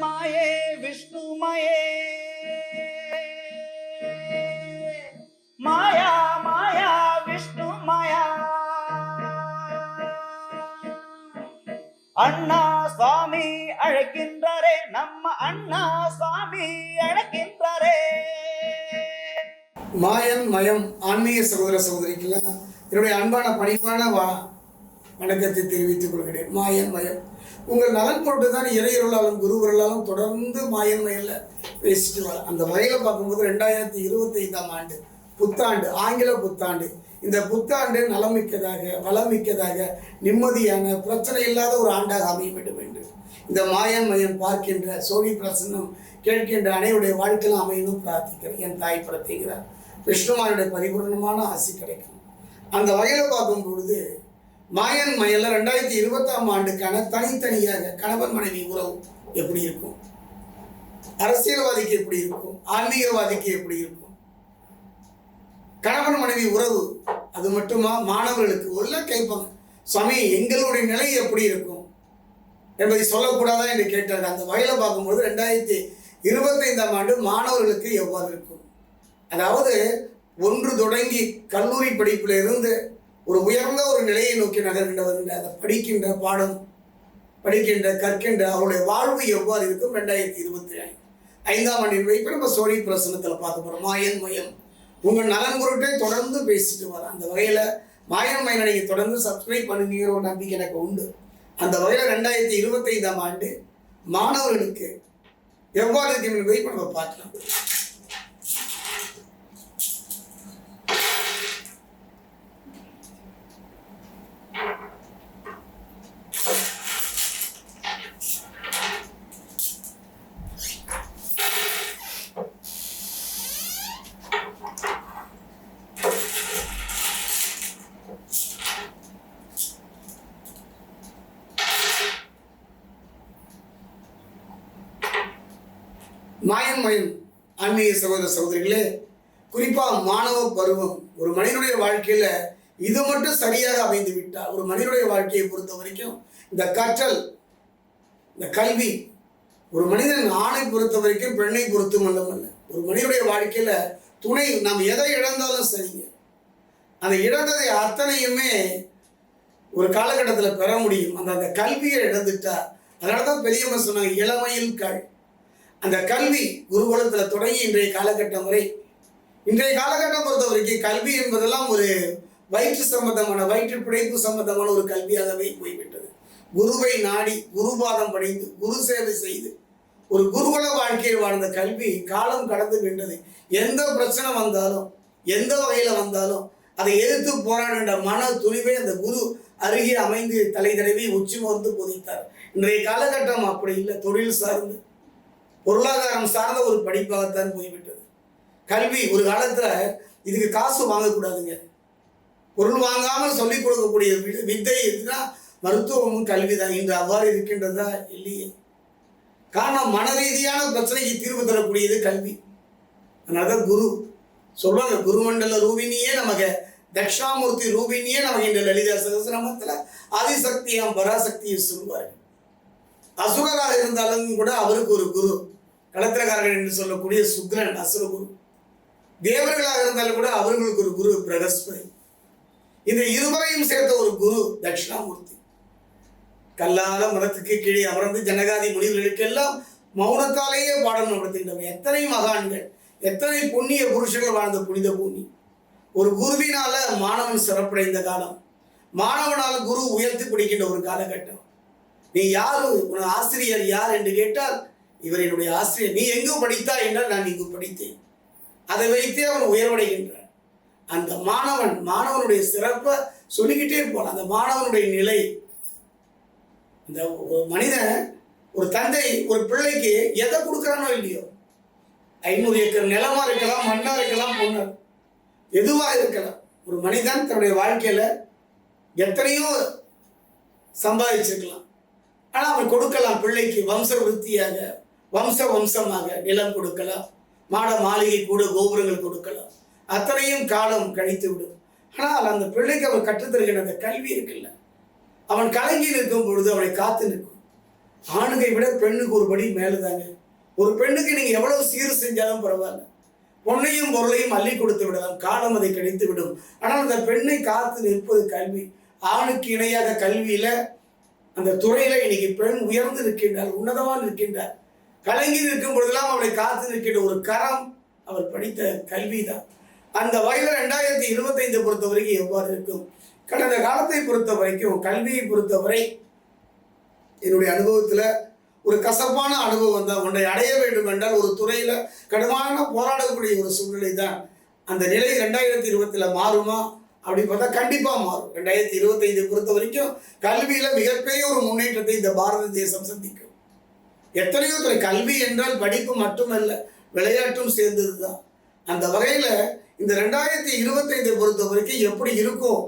மாயே விஷ்ணுமயே மாயா மாயா விஷ்ணு மாயா அண்ணா சுவாமி அழைக்கின்றாரே நம்ம அண்ணா சுவாமி அழைக்கின்றாரே மாயன் மயம் ஆன்மீக சகோதர சகோதரிக்கெல்லாம் என்னுடைய அன்பான பணிவான வா வணக்கத்தை தெரிவித்துக் கொள்கிறேன். மாயன் மயம் உங்கள் நலன் பொருட்டு தான் இறையருளாலும் குருவருளாலும் தொடர்ந்து மாயன் மயில பேசிட்டு வர அந்த வகையில் பார்க்கும்போது ரெண்டாயிரத்தி இருபத்தி ஐந்தாம் ஆண்டு. புத்தாண்டு ஆங்கில புத்தாண்டு. இந்த புத்தாண்டு நலமிக்கதாக வளமிக்கதாக நிம்மதியான பிரச்சனை இல்லாத ஒரு ஆண்டாக அமைய வேண்டும் என்று. இந்த மாயன் மயன் பார்க்கின்ற சோழி பிரசன்னம் கேட்கின்ற அனைவருடைய வாழ்க்கையிலும் அமையணும் பிரார்த்திக்கிறேன். என் தாய் பிரார்த்திக்கிறார் விஷ்ணுமானுடைய பரிபூர்ணமான ஆசி கிடைக்கும். அந்த வகையில் பார்க்கும் பொழுது மாயன் மயல்ல ரெண்டாயிரத்தி இருபத்தாம் ஆண்டுக்கான தனித்தனியாக கணவன் மனைவி உறவு எப்படி இருக்கும்? அரசியல்வாதிக்கு எப்படி இருக்கும்? ஆன்மீகவாதிக்கு எப்படி இருக்கும்? கணவன் மனைவி உறவு அது மட்டுமா? மாணவர்களுக்கு உள்ள கேட்பாங்க சுவாமி எங்களுடைய நிலை எப்படி இருக்கும்? என்பதை சொல்லக்கூடாதா என்று கேட்டார். அந்த வகையில் பார்க்கும்போது ரெண்டாயிரத்தி இருபத்தைந்தாம் ஆண்டு மாணவர்களுக்கு எவ்வாறு இருக்கும்? அதாவது ஒன்று தொடங்கி கல்லூரி படிப்பில் இருந்து ஒரு உயர்ந்த ஒரு நிலையை நோக்கி நகர்கின்றவர்கள் அதை படிக்கின்ற பாடம் படிக்கின்ற கற்கின்ற அவருடைய வாழ்வு எவ்வாறு இருக்கும்? ரெண்டாயிரத்தி இருபத்தி ஐந்து. ஐந்தாம் ஆண்டின் வைப்பு நம்ம சோழி பிரசனத்தில் பார்க்க போகிறோம் மாயன் மயம். உங்கள் நலன் பொருட்டே தொடர்ந்து பேசிட்டு வர. அந்த வகையில் மாயன் மயனை நீங்கள் தொடர்ந்து சப்ஸ்கிரைப் பண்ணுங்கிற ஒரு நம்பிக்கை எனக்கு உண்டு. அந்த வகையில் ரெண்டாயிரத்தி இருபத்தைந்தாம் ஆண்டு மாணவர்களுக்கு எவ்வாறு இருக்கும் என்பதை நம்ம பார்க்கலாம் மாயம் மயம் ஆன்மீக சகோதர சகோதரிகளே குறிப்பாக மாணவ பருவம் ஒரு மனிதனுடைய வாழ்க்கையில் இது மட்டும் சரியாக அமைந்து விட்டால் ஒரு மனிதனுடைய வாழ்க்கையை பொறுத்த வரைக்கும் இந்த கற்றல் இந்த கல்வி ஒரு மனிதன் ஆணை பொறுத்த வரைக்கும் பெண்ணை பொறுத்து மட்டுமல்ல ஒரு மனிதனுடைய வாழ்க்கையில் துணை நாம் எதை இழந்தாலும் சரிங்க. அந்த இழந்ததை அத்தனையுமே ஒரு காலகட்டத்தில் பெற முடியும். அந்த அந்த கல்வியை இழந்துட்டா அதனால தான் பெரியவங்க சொன்னாங்க இளமையில் கல். அந்த கல்வி குருகுலத்தில் தொடங்கி இன்றைய காலகட்டம் வரை இன்றைய காலகட்டம் பொறுத்த வரைக்கும் கல்வி என்பதெல்லாம் ஒரு வயிற்று சம்பந்தமான வயிற்று பிழைப்பு சம்பந்தமான ஒரு கல்வியாகவே போய்விட்டது. குருவை நாடி குருபாதம் படைந்து குரு சேவை செய்து ஒரு குருகுல வாழ்க்கையில் வாழ்ந்த கல்வி காலம் கடந்து விட்டது எந்த பிரச்சனை வந்தாலும் எந்த வகையில் வந்தாலும் அதை எதிர்த்து போராடுகின்ற மன துணிவை அந்த குரு அருகே அமைந்து தலை தடவி உச்சி மோர்ந்து போதித்தார். இன்றைய காலகட்டம் அப்படி இல்லை. தொழில் சார்ந்து பொருளாதாரம் சார்ந்த ஒரு படிப்பாகத்தான் போய்விட்டது. கல்வி ஒரு காலத்தில் இதுக்கு காசு வாங்கக்கூடாதுங்க. பொருள் வாங்காமல் சொல்லிக் கொடுக்கக்கூடிய வித்தை எதுனா மருத்துவமும் கல்வி தான் இன்று அவ்வாறு இருக்கின்றதா இல்லையே. காரணம் மன ரீதியான பிரச்சனைக்கு தீர்வு தரக்கூடியது கல்வி. அதனால குரு சொல்லுவாங்க குருமண்டல ரூபினியே நமக்கு தட்சிணாமூர்த்தி ரூபினியே நமக்கு இந்த லலிதா சகசிரமத்தில் ஆதிசக்தியாம் பராசக்தியை சொல்லுவார்கள் அசுரராக இருந்தாலும் கூட அவருக்கு ஒரு குரு. களத்திரக்காரர்கள் என்று சொல்லக்கூடிய சுக்ரன் அசுர குரு தேவர்களாக இருந்தாலும் கூட அவர்களுக்கு ஒரு குரு பிரகஸ்பதி. இந்த இருவரையும் சேர்த்த ஒரு குரு தட்சிணாமூர்த்தி. கல்லால மரத்துக்கு கீழே அமர்ந்து ஜனகாதி முனிவர்களுக்கெல்லாம் மௌனத்தாலேயே பாடம் நடத்துகின்றவர் எத்தனை மகான்கள் எத்தனை புண்ணிய புருஷர்கள் வாழ்ந்த புனித பூமி. ஒரு குருவினால மாணவன் சிறப்படைந்த காலம். மாணவனால் குரு உயர்த்தி பிடிக்கின்ற ஒரு காலகட்டம். நீ யாரு? உன் ஆசிரியர் யார் என்று கேட்டால் இவர் என்னுடைய ஆசிரியர். நீ எங்கு படித்தாய் என்றால் நான் இங்கு படித்தேன். அதை வைத்தே அவன் உயர்வடைகின்றான். அந்த மாணவன் மாணவனுடைய சிறப்பை சொல்லிக்கிட்டே இருப்பான். அந்த மாணவனுடைய நிலை. இந்த ஒரு மனிதன் ஒரு தந்தை ஒரு பிள்ளைக்கு எதை கொடுக்குறானோ இல்லையோ? ஐநூறு ஏக்கர் நிலமாக இருக்கலாம் மண்ணாக இருக்கலாம் பொண்ணு. எதுவாக இருக்கலாம். ஒரு மனிதன் தன்னுடைய வாழ்க்கையில் எத்தனையோ சம்பாதிச்சிருக்கலாம். ஆனால் அவன் கொடுக்கலாம். பிள்ளைக்கு வம்ச விருத்தியாக வம்ச வம்சமாக நிலம் கொடுக்கலாம். மாட மாளிகை கூட கோபுரங்கள் கொடுக்கலாம். அத்தனையும் காலம் கழித்து விடும். ஆனால் அந்த பிள்ளைக்கு அவன் கற்றுத்தருகிற அந்த கல்வி இருக்குல்ல. அவன் கலங்கி நிற்கும் பொழுது அவனை காத்து நிற்கும். ஆணுகை விட பெண்ணுக்கு ஒரு படி மேலுதாங்க ஒரு பெண்ணுக்கு நீங்கள் எவ்வளவு சீர் செஞ்சாலும் பரவாயில்ல. பொண்ணையும் பொருளையும் அள்ளி கொடுத்து விடலாம். காலம் அதை கிடைத்து விடும். ஆனால் அந்த பெண்ணை காத்து நிற்பது கல்வி. ஆணுக்கு இணையாக கல்வியில் அந்த துறையில் இன்னைக்கு பெண் உயர்ந்து நிற்கின்றார் உன்னதமாக நிற்கின்றார் கலங்கி நிற்கும் பொழுதெல்லாம் அவளை காத்து நிற்கின்ற ஒரு கரம் அவர் படித்த கல்வி தான் அந்த வயதில் ரெண்டாயிரத்தி இருபத்தைந்து பொறுத்த வரைக்கும் எவ்வாறு இருக்கும்? கடந்த காலத்தை பொறுத்த வரைக்கும் கல்வியை பொறுத்தவரை என்னுடைய அனுபவத்தில் ஒரு கசப்பான அனுபவம் தான் ஒன்றை அடைய வேண்டும் என்றால் ஒரு துறையில் கடுமையான போராடக்கூடிய ஒரு சூழ்நிலை தான் அந்த நிலை ரெண்டாயிரத்தி இருபத்தில் மாறுமா? அப்படின்னு பார்த்தா கண்டிப்பாக மாறும். ரெண்டாயிரத்தி இருபத்தைந்து பொறுத்த வரைக்கும் கல்வியில் மிகப்பெரிய ஒரு முன்னேற்றத்தை இந்த பாரத தேசம் சந்திக்கும். எத்தனையோ துறை கல்வி என்றால் படிப்பு மட்டுமல்ல விளையாட்டும் சேர்ந்தது தான் அந்த வகையில் இந்த ரெண்டாயிரத்தி இருபத்தைந்தை பொறுத்த வரைக்கும் எப்படி இருக்கும்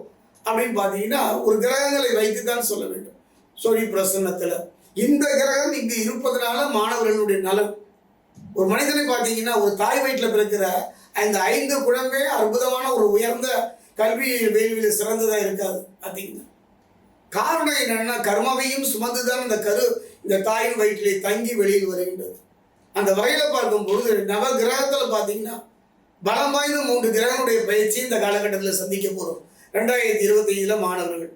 அப்படின்னு பார்த்தீங்கன்னா ஒரு கிரகங்களை வைத்து தான் சொல்ல வேண்டும். சோழி பிரசன்னத்தில். இந்த கிரகம் இங்கு இருப்பதனால மாணவர்களுடைய நலன். ஒரு மனிதனை பார்த்தீங்கன்னா ஒரு தாய் வயிற்றில் பிறக்கிற அந்த ஐந்து குழந்தை அற்புதமான ஒரு உயர்ந்த கல்வி வேள்வியில் சிறந்ததாக இருக்காது பார்த்தீங்கன்னா. காரணம் என்னென்னா கர்மாவையும் சுமந்துதான் இந்த கரு இந்த தாயின் வயிற்றிலே தங்கி வெளியில் வருகின்றது. அந்த வகையில் பார்க்கும் பொழுது நவ கிரகத்தில் பார்த்தீங்கன்னா பலம் வாய்ந்த மூன்று கிரகங்களுடைய பயிற்சி இந்த காலகட்டத்தில் சந்திக்க போகிறோம் ரெண்டாயிரத்தி இருபத்தஞ்சில் மாணவர்கள்.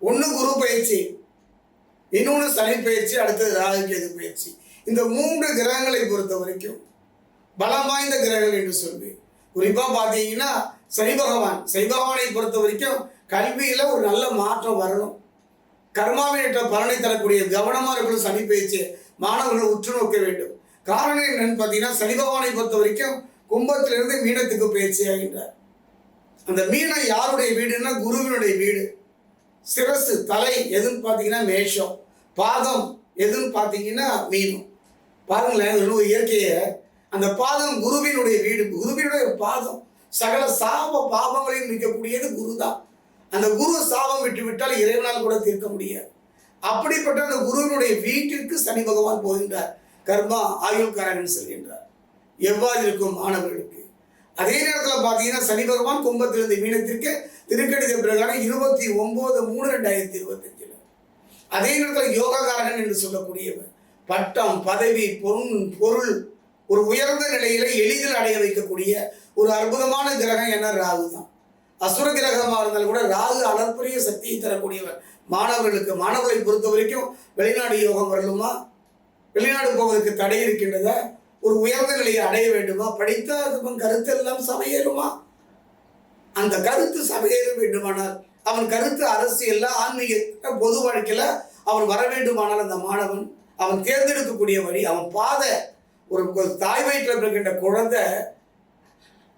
ஒன்று குரு பயிற்சி இன்னொன்று சனி பயிற்சி அடுத்தது ராகுகேது பயிற்சி. இந்த மூன்று கிரகங்களை பொறுத்த வரைக்கும் பலம் வாய்ந்த கிரகங்கள் என்று சொல்வேன் குறிப்பாக பார்த்தீங்கன்னா சனி பகவான். சனி பகவானை பொறுத்த வரைக்கும் கல்வியில் ஒரு நல்ல மாற்றம் வரணும். கர்மாவினற்ற பலனை தரக்கூடிய கவனமாக இருக்கணும் சனி பேச்சு. மாணவர்கள் உற்று நோக்க வேண்டும். காரணம் என்னன்னு பார்த்தீங்கன்னா சனி பகவானை பொறுத்த வரைக்கும் கும்பத்திலிருந்து மீனத்துக்கு பயிற்சி ஆகின்றார். அந்த மீனம் யாருடைய வீடுன்னா குருவினுடைய வீடு. சிரசு தலை எதுன்னு பார்த்தீங்கன்னா மேஷம். பாதம் எதுன்னு பார்த்தீங்கன்னா மீனம். பாருங்களேன் ஒரு இயற்கையை. அந்த பாதம் குருவினுடைய வீடு. குருவினுடைய பாதம் சகல சாப பாபங்களையும் நிற்கக்கூடியது குரு தான் அந்த குரு சாபம் விட்டு விட்டால் இறைவனால் கூட தீர்க்க முடியாது. அப்படிப்பட்ட அந்த குருவினுடைய வீட்டிற்கு சனி பகவான் போகின்றார். கர்மா ஆயுள்காரன் செல்கின்றார். எவ்வாறு இருக்கும் மாணவர்களுக்கு? அதே நேரத்தில் பார்த்தீங்கன்னா சனி பகவான் கும்பத்திலிருந்து மீனத்திற்கு திருக்கடித பிரகாரம் இருபத்தி ஒன்பது மூணு ரெண்டாயிரத்தி இருபத்தஞ்சில். அதே நேரத்தில் யோகாகாரகன் என்று சொல்லக்கூடியவர். பட்டம் பதவி பொன் பொருள் ஒரு உயர்ந்த நிலையில எளிதில் அடைய வைக்கக்கூடிய ஒரு அற்புதமான கிரகம் என்ன? ராகு தான் அசுர கிரகமாக இருந்தாலும் கூட ராகு அளப்பரிய சக்தியை தரக்கூடியவர். மாணவர்களுக்கு மாணவர்களை பொறுத்த வரைக்கும் வெளிநாடு யோகம் வரலுமா? வெளிநாடு போவதற்கு தடை இருக்கின்றதா? ஒரு உயர்ந்த நிலையை அடைய வேண்டுமா? படித்த அதுவும் கருத்து எல்லாம் சமையேறுமா? அந்த கருத்து சமையேற வேண்டுமானால் அவன் கருத்து அரசியல்ல ஆன்மீக பொது வாழ்க்கையில் அவன் வர வேண்டுமானால் அந்த மாணவன் அவன் தேர்ந்தெடுக்கக்கூடிய வழி அவன் பாதை ஒரு தாய் வயிற்றில் இருக்கின்ற குழந்தை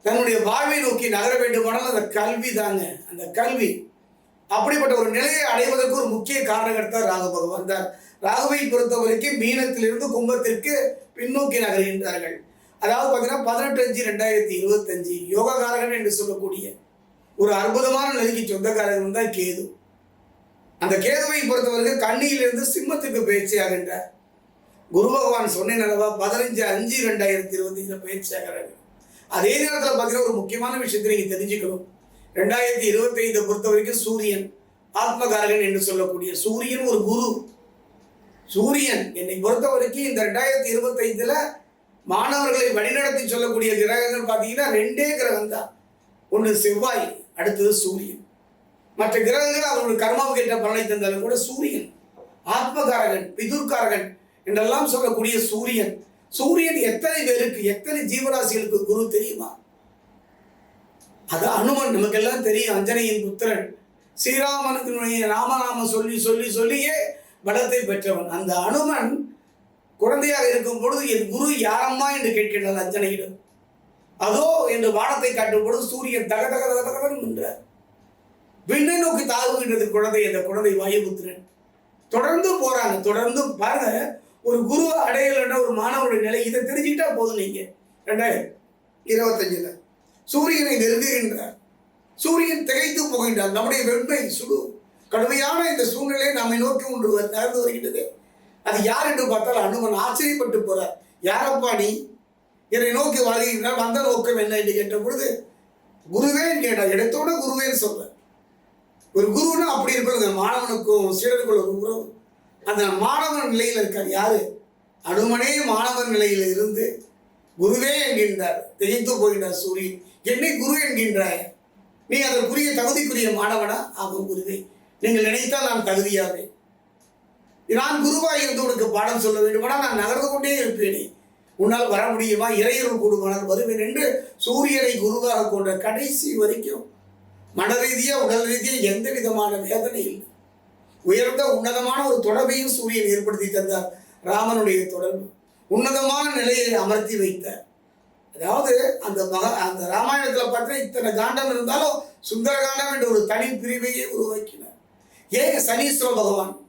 தன்னுடைய வாழ்வை நோக்கி நகர வேண்டுமானால் அந்த கல்வி தாங்க. அந்த கல்வி. அப்படிப்பட்ட ஒரு நிலையை அடைவதற்கு ஒரு முக்கிய காரணகர்த்தா ராகு பகவான். தான் ராகுவை பொறுத்த வரைக்கும் மீனத்திலிருந்து கும்பத்திற்கு பின்னோக்கி நகர்கின்றார்கள். அதாவது பார்த்தீங்கன்னா பதினெட்டு அஞ்சு ரெண்டாயிரத்தி இருபத்தஞ்சு யோககாரகன் என்று சொல்லக்கூடிய ஒரு அற்புதமான நிலைக்கு சொந்தக்காரகன் தான் கேது. அந்த கேதுவை பொறுத்தவரைக்கும் கண்ணியிலிருந்து சிம்மத்துக்கு பயிற்சி ஆகின்றார். குரு பகவான் சொன்னேன் நிலவா பதினஞ்சு அஞ்சு ரெண்டாயிரத்தி இருபத்தஞ்சில் பயிற்சி ஆகிறார்கள் அதே நேரத்தில் பார்த்தீங்கன்னா ஒரு முக்கியமான விஷயத்தை நீங்கள் தெரிஞ்சுக்கணும். ரெண்டாயிரத்தி இருபத்தைந்தை பொறுத்த வரைக்கும் சூரியன் ஆத்மகாரகன் என்று சொல்லக்கூடிய சூரியன் ஒரு குரு. சூரியன் என்னை பொறுத்த வரைக்கும் இந்த ரெண்டாயிரத்தி இருபத்தைந்துல மாணவர்களை வழிநடத்தி சொல்லக்கூடிய கிரகங்கள் பார்த்தீங்கன்னா ரெண்டே கிரகம் தான் ஒன்று செவ்வாய் அடுத்தது சூரியன். மற்ற கிரகங்கள் அவர்களுடைய கர்மாவுக்கு ஏற்ற பலனை தந்தாலும் கூட சூரியன். ஆத்மகாரகன் பிதுர்காரகன் என்றெல்லாம் சொல்லக்கூடிய சூரியன். சூரியன் எத்தனை பேருக்கு எத்தனை ஜீவராசிகளுக்கு குரு தெரியுமா? அது அனுமன் நமக்கெல்லாம் தெரியும். அஞ்சனையின் புத்திரன். ஸ்ரீராமனுக்கு ராமநாம சொல்லி சொல்லி சொல்லியே பலத்தை பெற்றவன். அந்த அனுமன் குழந்தையாக இருக்கும் பொழுது என் குரு யாரம்மா என்று கேட்கின்றார் அஞ்சனையிடம். அதோ என்று வானத்தை காட்டும் பொழுது சூரியன் தக தக தக தகதன் என்றார் விண்ணை நோக்கி தாவுகின்றது குழந்தை அந்த குழந்தை வாயுபுத்திரன். தொடர்ந்து போறாங்க தொடர்ந்து பாருங்க. ஒரு குரு அடையலைன்னா ஒரு மாணவருடைய நிலை இதை தெரிஞ்சுக்கிட்டா போதும் நீங்கள் ரெண்டாயிரம். இருபத்தஞ்சில். சூரியனை நெருங்குகின்றார். சூரியன் திகைத்து போகின்றார் நம்முடைய வெண்மை சுடு. கடுமையான இந்த சூழ்நிலையை நம்மை நோக்கி ஒன்று நடந்து வருகின்றது. அது யார் என்று பார்த்தால் அனுமன் ஆச்சரியப்பட்டு போறார். யாரப்பா நீ? என்னை நோக்கி வருகின்றார் வந்த நோக்கம் என்ன என்று கேட்ட பொழுது குருவேன் கேட்டார். இடத்தோட குருவேன்னு சொல்ற ஒரு குருன்னா அப்படி இருக்கிறது மாணவனுக்கும் சீடர்களுக்கும் ஒரு உறவு. அந்த மாணவன் நிலையில் இருக்கார் யார்? அனுமனே மாணவன் நிலையில் இருந்து குருவே என்கின்றார். திகைத்து போகின்றார் சூரியன் என்னை குரு என்கின்றாய். நீ அதற்குரிய தகுதிக்குரிய மாணவனா? ஆகும் குருவே. நீங்கள் நினைத்தால் நான் தகுதியாவே நான் குருவாய் இருந்து உனக்கு பாடம் சொல்ல வேண்டுமானால் நான் நகர்ந்து கொண்டே இருப்பேனே. உன்னால் வர முடியுமா? இறையருள் கூடுமானால் வருவேன் என்று சூரியனை குருவாக கொண்ட கடைசி வரைக்கும் மன ரீதியாக உடல் ரீதியாக எந்த விதமான வேதனை இல்லை உயர்ந்த உன்னதமான ஒரு தொடர்பையும் சூரியன் ஏற்படுத்தி தந்தார். ராமனுடைய தொடர்பு. உன்னதமான நிலையை அமர்த்தி வைத்தார். அதாவது அந்த மக அந்த ராமாயணத்தில் பார்த்தா இத்தனை காண்டம் இருந்தாலும் சுந்தர காண்டம் என்ற ஒரு தனி பிரிவையே உருவாக்கினார். ஏன் சனீஸ்வர பகவான்?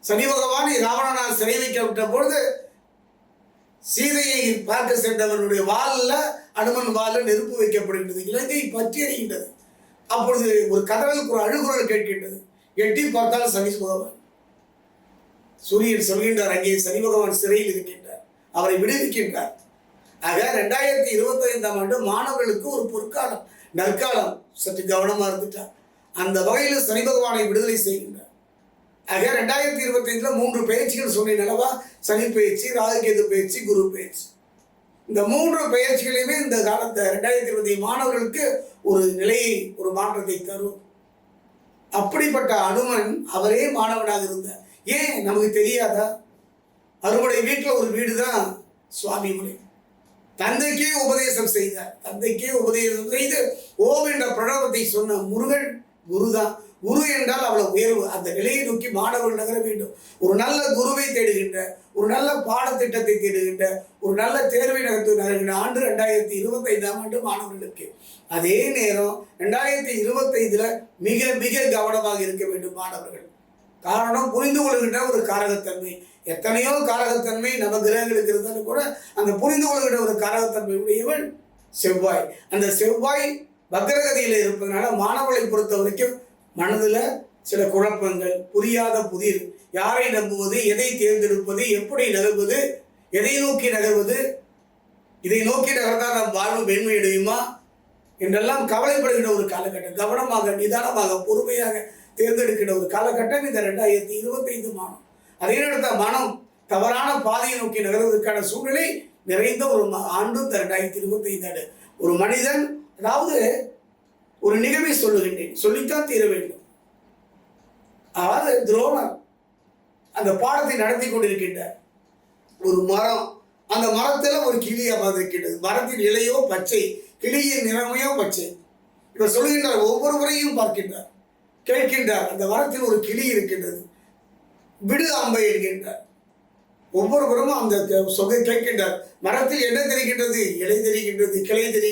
சனி பகவான் ராவணனால் சிறை வைக்கப்பட்ட பொழுது சீதையை பார்க்க சென்றவனுடைய வாலில் அனுமன் வாலில் நெருப்பு வைக்கப்படுகின்றது. இலங்கை பற்றி அறிகின்றது. அப்பொழுது ஒரு கதவுக்கு ஒரு அழுகுரல் கேட்கின்றது. எட்டி பார்த்தால் சனி பகவான். சூரியன் சொல்கின்றார் அங்கே சனி பகவான் சிறையில் இருக்கின்றார். அவரை விடுவிக்கின்றார். ஆக ரெண்டாயிரத்தி இருபத்தி ஐந்தாம் ஆண்டு மாணவர்களுக்கு ஒரு பொற்காலம் நற்காலம். சற்று கவனமாக இருந்துட்டார். அந்த வகையில் சனி பகவானை விடுதலை செய்கின்றார். ஆக ரெண்டாயிரத்தி இருபத்தி ஐந்துல மூன்று பயிற்சிகள் சொன்னேன் அல்லவா? சனி பயிற்சி ராகுகேது பயிற்சி குரு பயிற்சி. இந்த மூன்று பயிற்சிகளையுமே இந்த காலத்தை ரெண்டாயிரத்தி இருபத்தி மாணவர்களுக்கு ஒரு நிலையை ஒரு மாற்றத்தை தரும். அப்படிப்பட்ட அனுமன் அவரே மாணவனாக இருந்தார். ஏன்? நமக்கு தெரியாதா? அவருடைய வீட்டில் ஒரு வீடு தான் சுவாமி முறை தந்தைக்கே உபதேசம் செய்தார். தந்தைக்கே உபதேசம் செய்து ஓம் என்ற பிரணவத்தை சொன்ன முருகன் குருதான். குரு என்றால் அவ்வளவு உயர்வு. அந்த நிலையை நோக்கி மாணவர்கள் நகர வேண்டும். ஒரு நல்ல குருவை தேடுகின்ற ஒரு நல்ல பாடத்திட்டத்தை தேடுகின்ற ஒரு நல்ல தேர்வை நகர்த்து நகர்கின்ற ஆண்டு ரெண்டாயிரத்தி இருபத்தைந்தாம் ஆண்டு மாணவர்களுக்கு. அதே நேரம் ரெண்டாயிரத்தி இருபத்தைந்தில் மிக மிக கவனமாக இருக்க வேண்டும் மாணவர்கள். காரணம் புரிந்து கொள்கின்ற ஒரு காரகத்தன்மை. எத்தனையோ காரகத்தன்மை நம்ம கிரகங்களுக்கு இருந்தாலும் கூட அந்த புரிந்து கொள்கின்ற ஒரு காரகத்தன்மை உடையவன் செவ்வாய். அந்த செவ்வாய் பக்ரகதியில் இருப்பதனால மாணவர்களை பொறுத்த வரைக்கும் மனதில் சில குழப்பங்கள் புரியாத புதிர். யாரை நம்புவது எதை தேர்ந்தெடுப்பது எப்படி நகர்வது எதை நோக்கி நகர்வது இதை நோக்கி நகர்ந்தால் நம் வாழ்வு மேன்மையடையுமா என்றெல்லாம் கவலைப்படுகின்ற ஒரு காலகட்டம். கவனமாக நிதானமாக பொறுமையாக தேர்ந்தெடுக்கிற ஒரு காலகட்டம் இந்த ரெண்டாயிரத்தி இருபத்தைந்து மாதம். அதே நேரத்தில் மனம் தவறான பாதையை நோக்கி நகர்வதற்கான சூழ்நிலை நிறைந்த ஒரு ம- ஆண்டு இந்த ரெண்டாயிரத்தி இருபத்தைந்து ஆண்டு. ஒரு மனிதன் அதாவது ஒரு நிகழ்வை சொல்லுகின்றேன். சொல்லித்தான் தீர வேண்டும். அதாவது துரோணர் அந்த பாடத்தை நடத்தி கொண்டிருக்கின்றார். ஒரு மரம் அந்த மரத்தில் ஒரு கிளி அமர்ந்திருக்கின்றது. மரத்தின் இலையோ பச்சை கிளியின் நிறமையோ பச்சை. இவர் சொல்லுகின்றார் ஒவ்வொருவரையும் பார்க்கின்றார். கேட்கின்றார் அந்த மரத்தில் ஒரு கிளி இருக்கின்றது. விடு அம்பை என்கின்றார். ஒவ்வொருவரும் அந்த சொகை கேட்கின்றார். மரத்தில் என்ன தெரிகின்றது? இலை தெரிகின்றது கிளை தெரிகின்றது.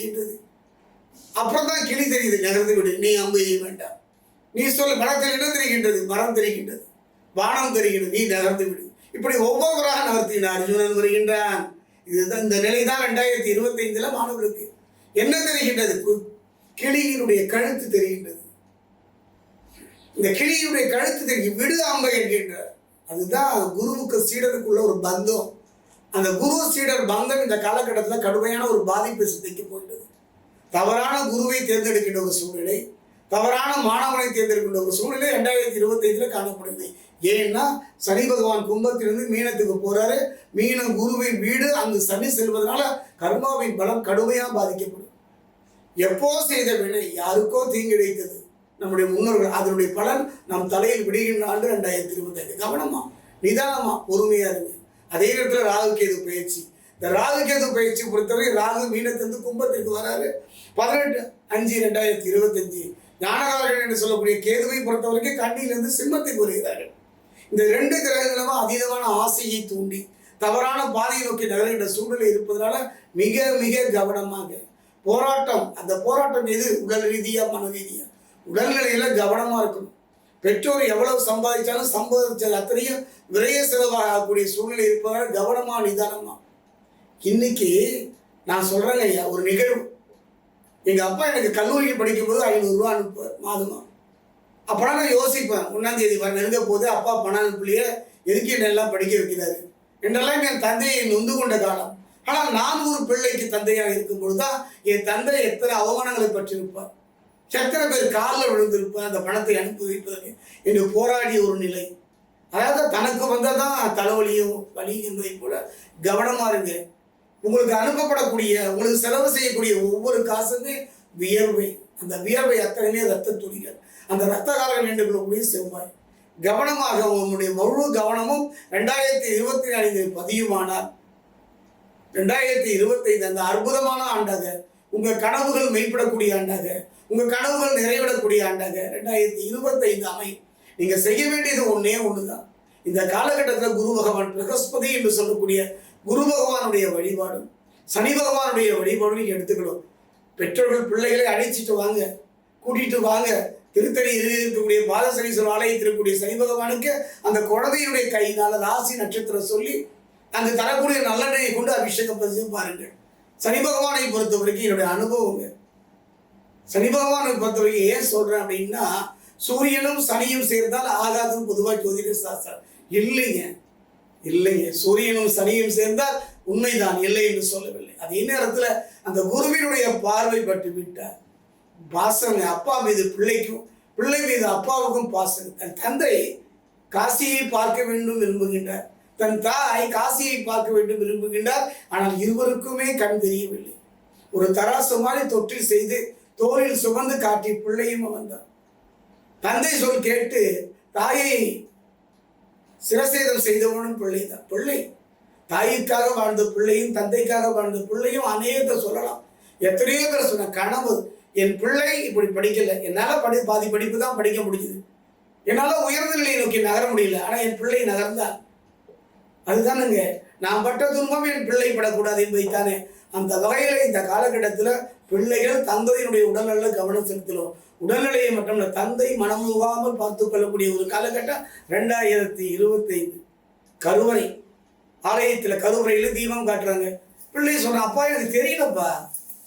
அப்புறம் தான் கிளி தெரியுது நகர்ந்து விடு நீ அம்பு எய்ய வேண்டாம். நீ சொல்ல மரத்தில் என்ன தெரிகின்றது மரம் தெரிகின்றது. வானம் தெரிகின்றது நீ நகர்ந்து விடு. இப்படி ஒவ்வொருவராக நகர்த்தினார் அர்ஜுனன் வருகின்றான். இதுதான் இந்த நிலை தான் ரெண்டாயிரத்தி இருபத்தி ஐந்துல மாணவர்களுக்கு. என்ன தெரிகின்றது? கிளியினுடைய கழுத்து தெரிகின்றது. இந்த கிளியினுடைய கழுத்து தெரியும் விடு அம்பை என்கின்றார். அதுதான் குருவுக்கு சீடருக்குள்ள ஒரு பந்தம். அந்த குரு சீடர் பந்தம் இந்த காலகட்டத்தில் கடுமையான ஒரு பாதிப்பை சிந்திக்க போயிட்டது தவறான குருவை தேர்ந்தெடுக்கின்ற ஒரு சூழ்நிலை தவறான மாணவனை தேர்ந்தெடுக்கின்ற ஒரு சூழ்நிலை ரெண்டாயிரத்தி இருபத்தைந்துல காணப்படுது. ஏன்னா சனி பகவான் கும்பத்திலிருந்து மீனத்துக்கு போறாரு. மீனும் குருவின் வீடு அங்கு சனி செல்வதனால கர்மாவின் பலம் கடுமையாக பாதிக்கப்படும். எப்போ செய்த வினை யாருக்கோ தீங்கிழைத்தது. நம்முடைய முன்னோர்கள் அதனுடைய பலன் நம் தலையில் விடுகின்ற ஆண்டு ரெண்டாயிரத்தி இருபத்தைந்து. கவனமா நிதானமா பொறுமையா இருங்க. அதே நேரத்தில் ராகு கேது பயிற்சி. இந்த ராகு கேது பயிற்சி பொறுத்தவரை ராகு மீனத்திலிருந்து கும்பத்திற்கு வராரு. பதினெட்டு அஞ்சு ரெண்டாயிரத்தி இருபத்தஞ்சு ஞானகாரர்கள் என்று சொல்லக்கூடிய கேதுவை பொறுத்தவரைக்கும் கண்ணியிலிருந்து சிம்மத்தை கூறுகிறார்கள் இந்த ரெண்டு கிரகங்களும் அதீதமான ஆசையை தூண்டி தவறான பாதையை நோக்கி நகர்கின்ற சூழ்நிலை இருப்பதனால மிக மிக கவனமாக போராட்டம் அந்த போராட்டம் எது? உடல் ரீதியா மன ரீதியா? உடல்நிலையில கவனமா இருக்கணும். பெற்றோர் எவ்வளவு சம்பாதிச்சாலும் சம்பாதிச்சது அத்தனையும் விரைய செலவாகக்கூடிய சூழ்நிலை இருப்பதால் கவனமா நிதானமா. இன்னைக்கு நான் சொல்றேங்க ஐயா ஒரு நிகழ்வு. எங்கள் அப்பா எனக்கு கல்லூரியில் படிக்கும்போது ஐநூறுரூவா அனுப்புவார் மாதமா. அப்போலாம் நான் யோசிப்பேன் ஒன்றாம் தேதி வர நெருங்க போது அப்பா பணம் அனுப்பலையே எதுக்கு என்னெல்லாம் படிக்க வைக்கிறாரு? என்றெல்லாம் என் தந்தையை நொந்து கொண்ட காலம். ஆனால் நான் ஒரு பிள்ளைக்கு தந்தையாக இருக்கும் பொழுதுதான் என் தந்தை எத்தனை அவமானங்களை பற்றியிருப்பார் எத்தனை பேர் காலில் விழுந்திருப்பார் அந்த பணத்தை அனுப்பி வைப்பதற்கு என்று போராடிய ஒரு நிலை. அதாவது தனக்கு வந்தால் தான் தலைவலியும் வலி என்பதை போல கவனமாக இருங்க. உங்களுக்கு அனுப்பப்படக்கூடிய உங்களுக்கு செலவு செய்யக்கூடிய ஒவ்வொரு காசுமே வியர்வை. அந்த வியர்வை அத்தனையுமே ரத்த துளிகள். அந்த ரத்த காரங்கள் என்று கொள்ளக்கூடிய செவ்வாய். கவனமாக உங்களுடைய முழு கவனமும் ரெண்டாயிரத்தி இருபத்தி நாலில் பதியுமானால் ரெண்டாயிரத்தி இருபத்தைந்து அந்த அற்புதமான ஆண்டாக உங்கள் கனவுகள் மெய்ப்படக்கூடிய ஆண்டாக உங்கள் கனவுகள் நிறைவிடக்கூடிய ஆண்டாக ரெண்டாயிரத்தி இருபத்தைந்து அமையும். நீங்கள் செய்ய வேண்டியது ஒன்றே ஒன்று தான் இந்த காலகட்டத்தில் குரு பகவான் பிரகஸ்பதி என்று சொல்லக்கூடிய குரு பகவானுடைய வழிபாடும் சனி பகவானுடைய வழிபாடும் எடுத்துக்கணும். பெற்றோர்கள் பிள்ளைகளை அழைச்சிட்டு வாங்க கூட்டிட்டு வாங்க. திருத்தணி இருக்கக்கூடிய பாலசனீஸ்வரர் ஆலயத்தில் இருக்கக்கூடிய சனி பகவானுக்கு அந்த குழந்தையுடைய கையினால் ராசி நட்சத்திரம் சொல்லி அந்த தரக்கூடிய நல்லடையை கொண்டு அபிஷேகம் பதிவு பாருங்கள். சனி பகவானை பொறுத்த வரைக்கும் என்னுடைய அனுபவங்க. சனி பகவானை பொறுத்த வரைக்கும் ஏன் சொல்றேன் அப்படின்னா சூரியனும் சனியும் சேர்ந்தால் ஆகாதும் பொதுவாக ஜோதிட சாஸ்திரம். இல்லைங்க. இல்லைங்க. சூரியனும் சனியும் சேர்ந்தால் உண்மைதான். இல்லை என்று சொல்லவில்லை. அதே நேரத்தில் அந்த குருவினுடைய பார்வை பட்டு விட்டார். பாசங்க அப்பா மீது பிள்ளைக்கும் பிள்ளை மீது அப்பாவுக்கும் பாசம். தன் தந்தை காசியை பார்க்க வேண்டும் விரும்புகின்றார். தன் தாய் காசியை பார்க்க வேண்டும் விரும்புகின்றார். ஆனால் இருவருக்குமே கண் தெரியவில்லை. ஒரு தராசு மாதிரி தொற்றில் செய்து தோளில் சுமந்து காட்டி பிள்ளையும் வந்தார் தந்தை சொல் கேட்டு தாயை சிரசேதம் செய்தவனும் பிள்ளை தான். பிள்ளை. தாய்க்காக வாழ்ந்த பிள்ளையும் தந்தைக்காக வாழ்ந்த பிள்ளையும் அநேகத்தை சொல்லலாம். எத்தனையோ பேர் சொன்ன கனவு என் பிள்ளை இப்படி படிக்கல. என்னால் படி பாதி படிப்பு தான் படிக்க முடிஞ்சுது. என்னால் உயர்ந்த நிலையை நோக்கி நகர முடியல. ஆனால் என் பிள்ளை நகர்ந்தான் அதுதானுங்க. நான் பட்ட துன்பம் என் பிள்ளை படக்கூடாது என்பதைத்தானே அந்த வகையில் இந்த காலகட்டத்தில் பிள்ளைகள் தந்தையினுடைய உடல்நல கவனம் செலுத்தணும். உடல்நிலையை மட்டும் இல்லை தந்தை மனம் முகாமல் பார்த்து கொள்ளக்கூடிய ஒரு காலகட்டம் ரெண்டாயிரத்தி இருபத்தைந்து. கருவறை. ஆலயத்தில் கருவறையில் தீபம் காட்டுறாங்க. பிள்ளை சொன்ன அப்பா எனக்கு தெரியலப்பா.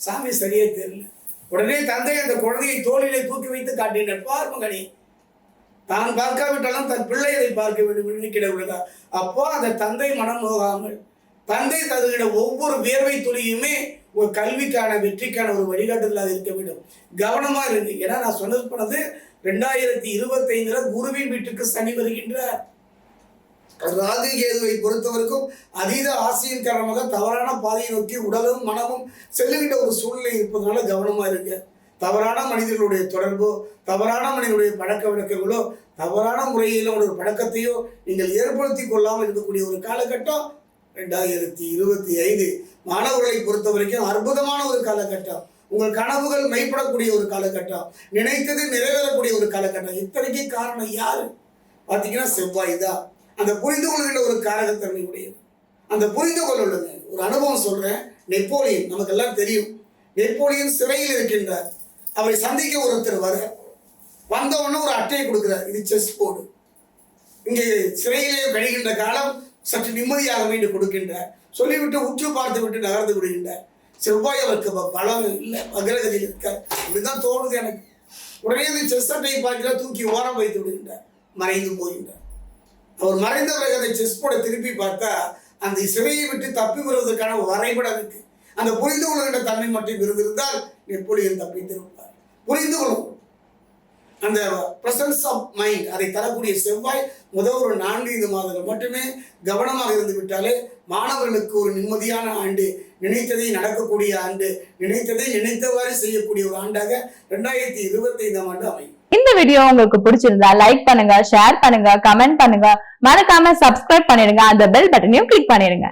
சாமி சரியே தெரியல. உடனே தந்தை அந்த குழந்தையை தோளிலே தூக்கி வைத்து காட்டினார். பார் மகனே தான் பார்க்காவிட்டாலும் தன் பிள்ளை அதை பார்க்க வேண்டும் என்று உள்ளதா அப்போ அந்த தந்தை மனம் நோகாமல் தந்தை தருகிற ஒவ்வொரு வேர்வை துளியுமே ஒரு கல்விக்கான வெற்றிக்கான ஒரு வழிகாட்டுதலாக இருக்க வேண்டும். கவனமாக இருக்கு ஏன்னா நான் சொன்னது போனது ரெண்டாயிரத்தி இருபத்தைந்துல குருவின் வீட்டுக்கு சனி வருகின்றார். ராகு கேதுவை பொறுத்தவரைக்கும் அதீத ஆசையின் காரணமாக தவறான பாதையை நோக்கி உடலும் மனமும் செல்லுகின்ற ஒரு சூழ்நிலை இருப்பதனால கவனமாக இருங்க. தவறான மனிதர்களுடைய தொடர்போ தவறான மனிதனுடைய பழக்க வழக்கங்களோ தவறான முறையில் ஒரு பழக்கத்தையோ நீங்கள் ஏற்படுத்தி கொள்ளாமல் இருக்கக்கூடிய ஒரு காலகட்டம் ரெண்டாயிரத்தி இருபத்தி ஐந்து மாணவர்களை பொறுத்த வரைக்கும் அற்புதமான ஒரு காலகட்டம். உங்கள் கனவுகள் மெய்ப்படக்கூடிய ஒரு காலகட்டம். நினைத்தது நிறைவேறக்கூடிய ஒரு காலகட்டம். இத்தனைக்கு காரணம் யாரு? பார்த்தீங்கன்னா செவ்வாய் தான். அந்த புரிந்து கொள்கின்ற ஒரு காரகத்தன்மை உடையது அந்த புரிந்து கொள்ளுங்க ஒரு அனுபவம் சொல்றேன். நெப்போலியன் நமக்கு எல்லாம் தெரியும். நெப்போலியன் சிறையில் இருக்கின்றார். அவரை சந்திக்க ஒருத்தர் வர வந்தவொன்னே ஒரு அட்டையை கொடுக்குறார். இது செஸ் போர்டு. இங்கே சிறையிலே கழிகின்ற காலம் சற்று நிம்மதியாக மீண்டு கொடுக்கின்றார். சொல்லிவிட்டு உற்று பார்த்து விட்டு நகர்ந்து விடுகின்றார். செவ்வாய் அவருக்கு பலம் இல்லை அக்ரகதியில் இருக்கார். இப்படிதான் தோணுது எனக்கு. உடனே இந்த செஸ் அட்டையை பார்க்கிறார் தூக்கி ஓரம் வைத்து விடுகின்றார். மறைந்து போகின்றார். அவர் மறைந்த பிறகு அந்த செஸ் போட திருப்பி பார்த்தா அந்த சிறையை விட்டு தப்பி வருவதற்கான வரைபடம் இருக்கு. அந்த புரிந்து கொள்கின்ற தன்மை மட்டும் இருந்திருந்தால் நெப்போலியன் தப்பித்திருப்பார். புரிந்து கொள்ளும். அந்த பிரசன்ஸ் ஆஃப் மைண்ட் அதை தரக்கூடிய செவ்வாய் முதல் ஒரு நான்கு ஐந்து மாதங்கள் மட்டுமே கவனமாக இருந்து விட்டாலே மாணவர்களுக்கு ஒரு நிம்மதியான ஆண்டு நினைத்ததை நடக்கக்கூடிய ஆண்டு நினைத்ததை நினைத்தவாறு செய்யக்கூடிய ஒரு ஆண்டாக ரெண்டாயிரத்தி இருபத்தி ஐந்தாம் ஆண்டு அமையும். இந்த வீடியோ உங்களுக்கு பிடிச்சிருந்தா லைக் பண்ணுங்க ஷேர் பண்ணுங்க கமெண்ட் பண்ணுங்க. மறக்காம சப்ஸ்கிரைப் பண்ணிடுங்க அந்த பெல் பட்டனையும் கிளிக் பண்ணிடுங்க.